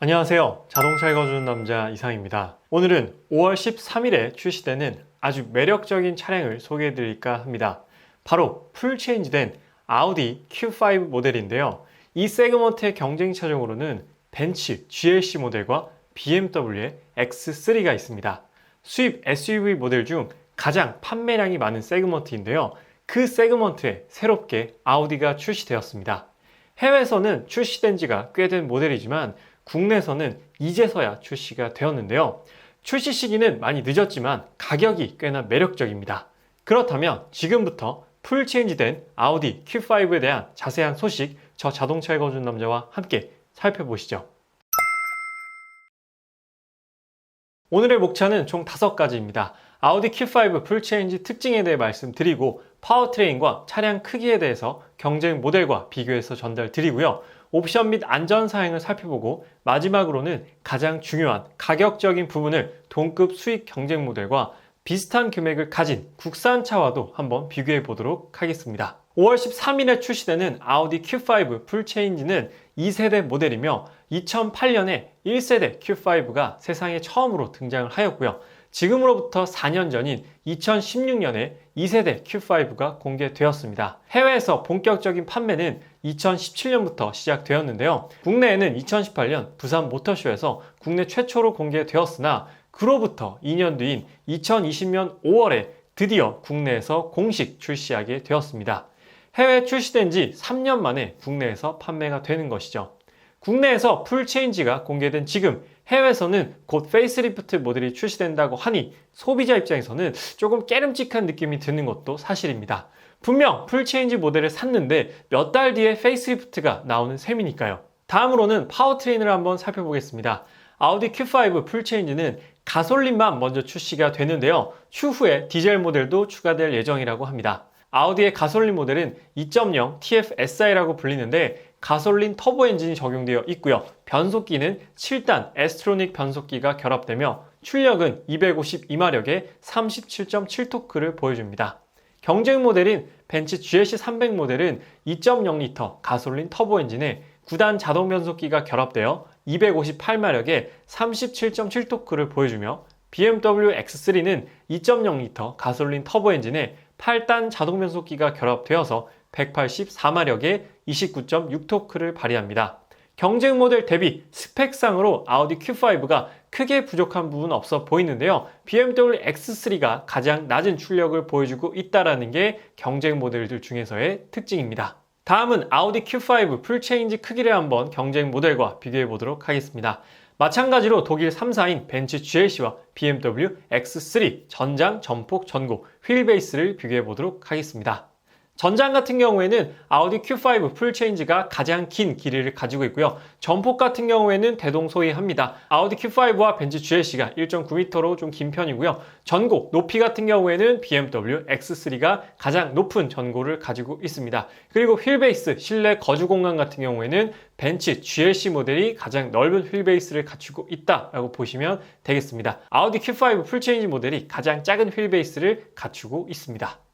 안녕하세요. 자동차 읽어주는 남자 이상입니다. 오늘은 5월 13일에 출시되는 아주 매력적인 차량을 소개해 드릴까 합니다. 바로 풀 체인지된 아우디 Q5 모델인데요. 이 세그먼트의 경쟁 차종으로는 벤츠 GLC 모델과 BMW의 X3가 있습니다. 수입 SUV 모델 중 가장 판매량이 많은 세그먼트인데요. 그 세그먼트에 새롭게 아우디가 출시되었습니다. 해외에서는 출시된 지가 꽤 된 모델이지만 국내에서는 이제서야 출시가 되었는데요. 출시 시기는 많이 늦었지만 가격이 꽤나 매력적입니다. 그렇다면 지금부터 풀 체인지된 아우디 Q5에 대한 자세한 소식 저 자동차 읽어준 남자와 함께 살펴보시죠. 오늘의 목차는 총 5가지입니다. 아우디 Q5 풀체인지 특징에 대해 말씀드리고 파워트레인과 차량 크기에 대해서 경쟁 모델과 비교해서 전달드리고요. 옵션 및 안전 사항을 살펴보고 마지막으로는 가장 중요한 가격적인 부분을 동급 수익 경쟁 모델과 비슷한 금액을 가진 국산차와도 한번 비교해 보도록 하겠습니다. 5월 13일에 출시되는 아우디 Q5 풀체인지는 2세대 모델이며 2008년에 1세대 Q5가 세상에 처음으로 등장을 하였고요. 지금으로부터 4년 전인 2016년에 2세대 Q5가 공개되었습니다. 해외에서 본격적인 판매는 2017년부터 시작되었는데요. 국내에는 2018년 부산 모터쇼에서 국내 최초로 공개되었으나 그로부터 2년 뒤인 2020년 5월에 드디어 국내에서 공식 출시하게 되었습니다. 해외 출시된 지 3년 만에 국내에서 판매가 되는 것이죠. 국내에서 풀체인지가 공개된 지금 해외에서는 곧 페이스리프트 모델이 출시된다고 하니 소비자 입장에서는 조금 깨름직한 느낌이 드는 것도 사실입니다. 분명 풀체인지 모델을 샀는데 몇 달 뒤에 페이스리프트가 나오는 셈이니까요. 다음으로는 파워트레인을 한번 살펴보겠습니다. 아우디 Q5 풀체인지는 가솔린만 먼저 출시가 되는데요. 추후에 디젤 모델도 추가될 예정이라고 합니다. 아우디의 가솔린 모델은 2.0 TFSI라고 불리는데 가솔린 터보 엔진이 적용되어 있고요. 변속기는 7단 에스트로닉 변속기가 결합되며 출력은 252마력에 37.7토크를 보여줍니다. 경쟁 모델인 벤츠 GLC 300 모델은 2.0L 가솔린 터보 엔진에 9단 자동 변속기가 결합되어 258마력에 37.7토크를 보여주며 BMW X3는 2.0L 가솔린 터보 엔진에 8단 자동 변속기가 결합되어서 184마력에 29.6토크를 발휘합니다. 경쟁 모델 대비 스펙상으로 아우디 Q5가 크게 부족한 부분 없어 보이는데요. BMW X3가 가장 낮은 출력을 보여주고 있다는 게 경쟁 모델들 중에서의 특징입니다. 다음은 아우디 Q5 풀체인지 크기를 한번 경쟁 모델과 비교해 보도록 하겠습니다. 마찬가지로 독일 3사인 벤츠 GLC와 BMW X3 전장, 전폭, 전고, 휠베이스를 비교해 보도록 하겠습니다. 전장 같은 경우에는 아우디 Q5 풀체인지가 가장 긴 길이를 가지고 있고요. 전폭 같은 경우에는 대동소이합니다. 아우디 Q5와 벤츠 GLC가 1.9m로 좀 긴 편이고요. 전고, 높이 같은 경우에는 BMW X3가 가장 높은 전고를 가지고 있습니다. 그리고 휠베이스, 실내 거주 공간 같은 경우에는 벤츠 GLC 모델이 가장 넓은 휠베이스를 갖추고 있다라고 보시면 되겠습니다. 아우디 Q5 풀체인지 모델이 가장 작은 휠베이스를 갖추고 있습니다.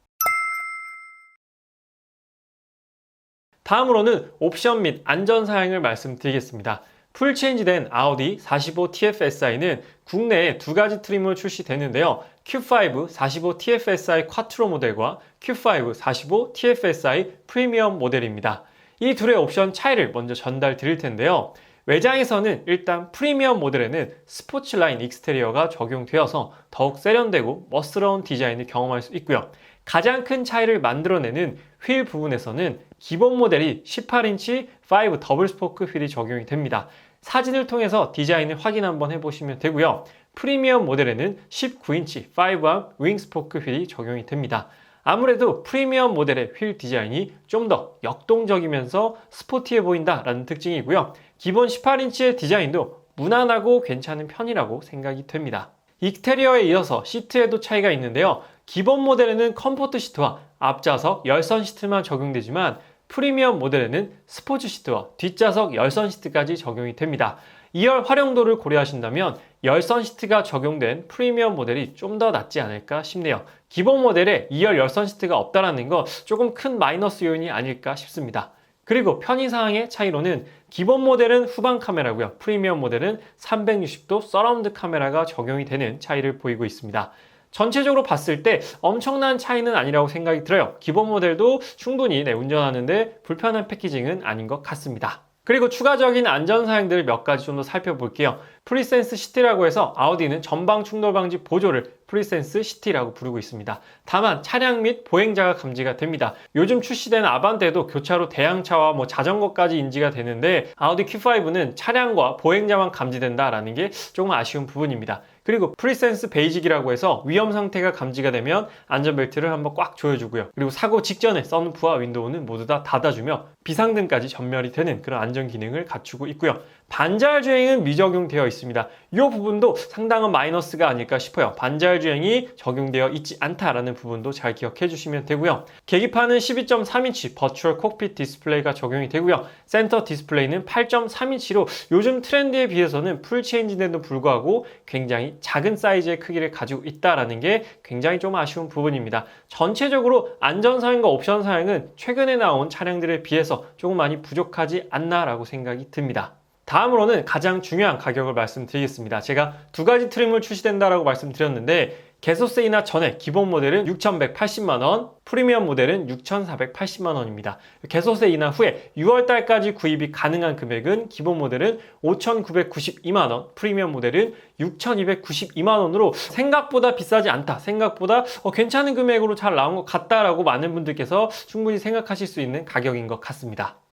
다음으로는 옵션 및 안전 사양을 말씀드리겠습니다. 풀 체인지된 아우디 45 TFSI는 국내에 두 가지 트림을 출시되는데요. Q5 45 TFSI 쿼트로 모델과 Q5 45 TFSI 프리미엄 모델입니다. 이 둘의 옵션 차이를 먼저 전달 드릴 텐데요. 외장에서는 일단 프리미엄 모델에는 스포츠 라인 익스테리어가 적용되어서 더욱 세련되고 멋스러운 디자인을 경험할 수 있고요. 가장 큰 차이를 만들어내는 휠 부분에서는 기본 모델이 18인치 5 더블 스포크 휠이 적용이 됩니다. 사진을 통해서 디자인을 확인 한번 해보시면 되고요. 프리미엄 모델에는 19인치 5암 윙 스포크 휠이 적용이 됩니다. 아무래도 프리미엄 모델의 휠 디자인이 좀 더 역동적이면서 스포티해 보인다라는 특징이고요. 기본 18인치의 디자인도 무난하고 괜찮은 편이라고 생각이 됩니다. 익테리어에 이어서 시트에도 차이가 있는데요. 기본 모델에는 컴포트 시트와 앞좌석 열선 시트만 적용되지만 프리미엄 모델에는 스포츠 시트와 뒷좌석 열선 시트까지 적용이 됩니다. 2열 활용도를 고려하신다면 열선 시트가 적용된 프리미엄 모델이 좀 더 낫지 않을까 싶네요. 기본 모델에 2열 열선 시트가 없다라는 거 조금 큰 마이너스 요인이 아닐까 싶습니다. 그리고 편의 사항의 차이로는 기본 모델은 후방 카메라고요. 프리미엄 모델은 360도 서라운드 카메라가 적용이 되는 차이를 보이고 있습니다. 전체적으로 봤을 때 엄청난 차이는 아니라고 생각이 들어요. 기본 모델도 충분히 네, 운전하는데 불편한 패키징은 아닌 것 같습니다. 그리고 추가적인 안전사항들을 몇 가지 좀 더 살펴볼게요. 프리센스 시티라고 해서 아우디는 전방 충돌 방지 보조를 프리센스 시티라고 부르고 있습니다. 다만 차량 및 보행자가 감지가 됩니다. 요즘 출시된 아반떼도 교차로 대형차와 뭐 자전거까지 인지가 되는데 아우디 Q5는 차량과 보행자만 감지된다라는 게 조금 아쉬운 부분입니다. 그리고 프리센스 베이직이라고 해서 위험 상태가 감지가 되면 안전벨트를 한번 꽉 조여주고요. 그리고 사고 직전에 선루프와 윈도우는 모두 다 닫아주며 비상등까지 전멸이 되는 그런 안전 기능을 갖추고 있고요. 반자율 주행은 미적용되어 있습니다. 이 부분도 상당한 마이너스가 아닐까 싶어요. 반자율 주행이 적용되어 있지 않다라는 부분도 잘 기억해 주시면 되고요. 계기판은 12.3인치 버추얼 콕핏 디스플레이가 적용이 되고요. 센터 디스플레이는 8.3인치로 요즘 트렌드에 비해서는 풀 체인지인데도 불구하고 굉장히 작은 사이즈의 크기를 가지고 있다라는 게 굉장히 좀 아쉬운 부분입니다. 전체적으로 안전 사양과 옵션 사양은 최근에 나온 차량들에 비해서 조금 많이 부족하지 않나라고 생각이 듭니다. 다음으로는 가장 중요한 가격을 말씀드리겠습니다. 제가 두 가지 트림을 출시된다라고 말씀드렸는데 개소세이나 전에 기본 모델은 6,180만원, 프리미엄 모델은 6,480만원입니다. 개소세 인하 후에 6월달까지 구입이 가능한 금액은 기본 모델은 5,992만원, 프리미엄 모델은 6,292만원으로 생각보다 비싸지 않다, 생각보다 어, 괜찮은 금액으로 잘 나온 것 같다라고 많은 분들께서 충분히 생각하실 수 있는 가격인 것 같습니다.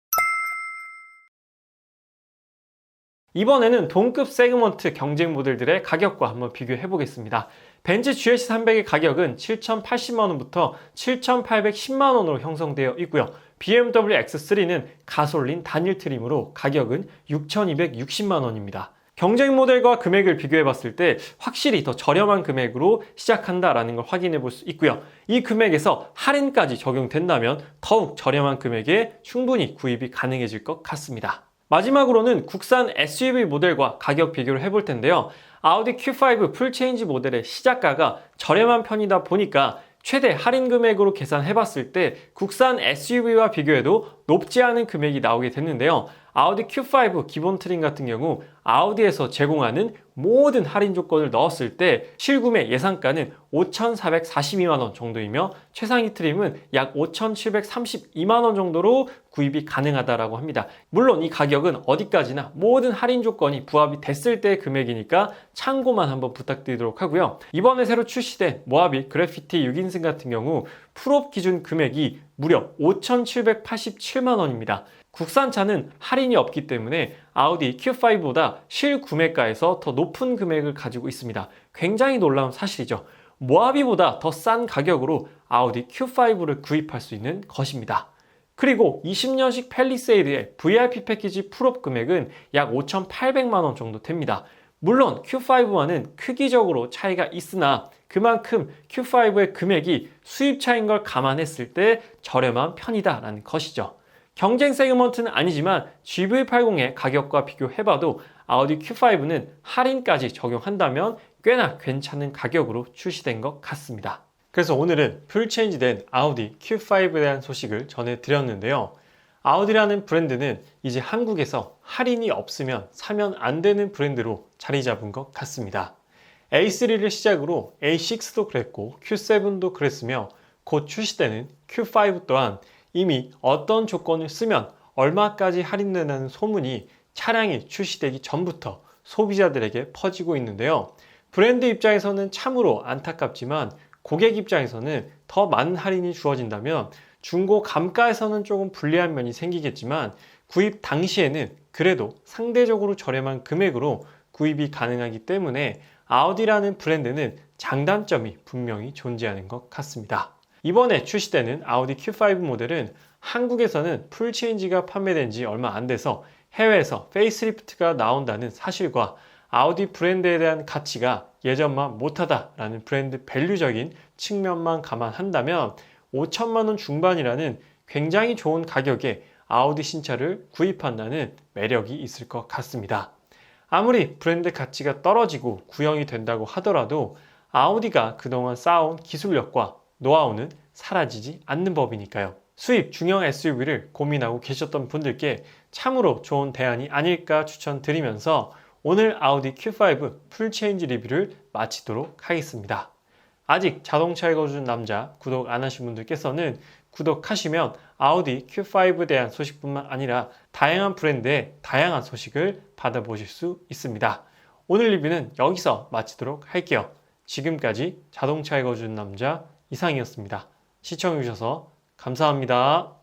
이번에는 동급 세그먼트 경쟁 모델들의 가격과 한번 비교해 보겠습니다. 벤츠 GLC300의 가격은 7,080만원부터 7,810만원으로 형성되어 있고요. BMW X3는 가솔린 단일 트림으로 가격은 6,260만원입니다. 경쟁 모델과 금액을 비교해 봤을 때 확실히 더 저렴한 금액으로 시작한다라는 걸 확인해 볼 수 있고요. 이 금액에서 할인까지 적용된다면 더욱 저렴한 금액에 충분히 구입이 가능해질 것 같습니다. 마지막으로는 국산 SUV 모델과 가격 비교를 해볼 텐데요. 아우디 Q5 풀체인지 모델의 시작가가 저렴한 편이다 보니까 최대 할인 금액으로 계산해 봤을 때 국산 SUV와 비교해도 높지 않은 금액이 나오게 됐는데요. 아우디 Q5 기본 트림 같은 경우 아우디에서 제공하는 모든 할인 조건을 넣었을 때 실구매 예상가는 5,442만 원 정도이며 최상위 트림은 약 5,732만 원 정도로 구입이 가능하다라고 합니다. 물론 이 가격은 어디까지나 모든 할인 조건이 부합이 됐을 때 금액이니까 참고만 한번 부탁드리도록 하고요. 이번에 새로 출시된 모하빗 그래피티 6인승 같은 경우 풀업 기준 금액이 무려 5,787만 원입니다. 국산차는 할인이 없기 때문에 아우디 Q5보다 실구매가에서 더 높은 금액을 가지고 있습니다. 굉장히 놀라운 사실이죠. 모하비보다 더 싼 가격으로 아우디 Q5를 구입할 수 있는 것입니다. 그리고 20년식 펠리세이드의 VIP 패키지 풀업 금액은 약 5,800만 원 정도 됩니다. 물론 Q5와는 크기적으로 차이가 있으나 그만큼 Q5의 금액이 수입차인 걸 감안했을 때 저렴한 편이다라는 것이죠. 경쟁 세그먼트는 아니지만 GV80의 가격과 비교해봐도 아우디 Q5는 할인까지 적용한다면 꽤나 괜찮은 가격으로 출시된 것 같습니다. 그래서 오늘은 풀체인지된 아우디 Q5에 대한 소식을 전해드렸는데요. 아우디라는 브랜드는 이제 한국에서 할인이 없으면 사면 안 되는 브랜드로 자리 잡은 것 같습니다. A3를 시작으로 A6도 그랬고 Q7도 그랬으며 곧 출시되는 Q5 또한 이미 어떤 조건을 쓰면 얼마까지 할인된다는 소문이 차량이 출시되기 전부터 소비자들에게 퍼지고 있는데요. 브랜드 입장에서는 참으로 안타깝지만 고객 입장에서는 더 많은 할인이 주어진다면 중고 감가에서는 조금 불리한 면이 생기겠지만 구입 당시에는 그래도 상대적으로 저렴한 금액으로 구입이 가능하기 때문에 아우디라는 브랜드는 장단점이 분명히 존재하는 것 같습니다. 이번에 출시되는 아우디 Q5 모델은 한국에서는 풀체인지가 판매된 지 얼마 안 돼서 해외에서 페이스리프트가 나온다는 사실과 아우디 브랜드에 대한 가치가 예전만 못하다라는 브랜드 밸류적인 측면만 감안한다면 5천만 원 중반이라는 굉장히 좋은 가격에 아우디 신차를 구입한다는 매력이 있을 것 같습니다. 아무리 브랜드 가치가 떨어지고 구형이 된다고 하더라도 아우디가 그동안 쌓아온 기술력과 노하우는 사라지지 않는 법이니까요. 수입 중형 SUV를 고민하고 계셨던 분들께 참으로 좋은 대안이 아닐까 추천드리면서 오늘 아우디 Q5 풀체인지 리뷰를 마치도록 하겠습니다. 아직 자동차 읽어주는 남자 구독 안 하신 분들께서는 구독하시면 아우디 Q5에 대한 소식뿐만 아니라 다양한 브랜드의 다양한 소식을 받아보실 수 있습니다. 오늘 리뷰는 여기서 마치도록 할게요. 지금까지 자동차 읽어주는 남자 이상이었습니다. 시청해주셔서 감사합니다.